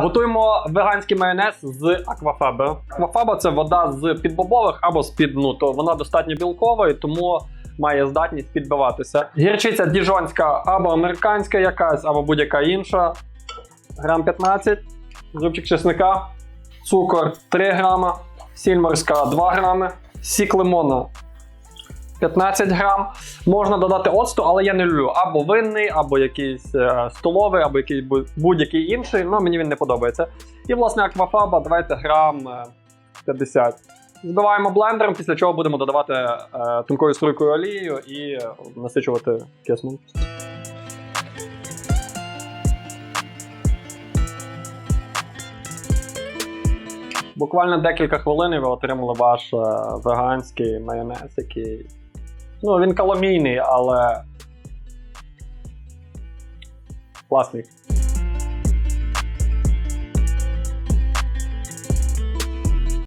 Готуємо веганський майонез з аквафаби. Аквафаба це вода з підбобових або з під ну, то вона достатньо білкова і тому має здатність підбиватися. Гірчиця діжонська або американська якась, або будь-яка інша. Грам 15, зубчик чесника, цукор 3 грама, сіль морська 2 грами, сік лимона 15 грам. Можна додати оцту, але я не люблю або винний, або якийсь е, столовий, або якийсь будь-який інший. Ну мені він не подобається. І власне аквафаба, давайте грам е, 50. Збиваємо блендером, після чого будемо додавати е, тонкою струйкою олією і насичувати киснем. Буквально декілька хвилин і ви отримали ваш е, веганський майонез, який. Ну, він каломійний, але. Класний.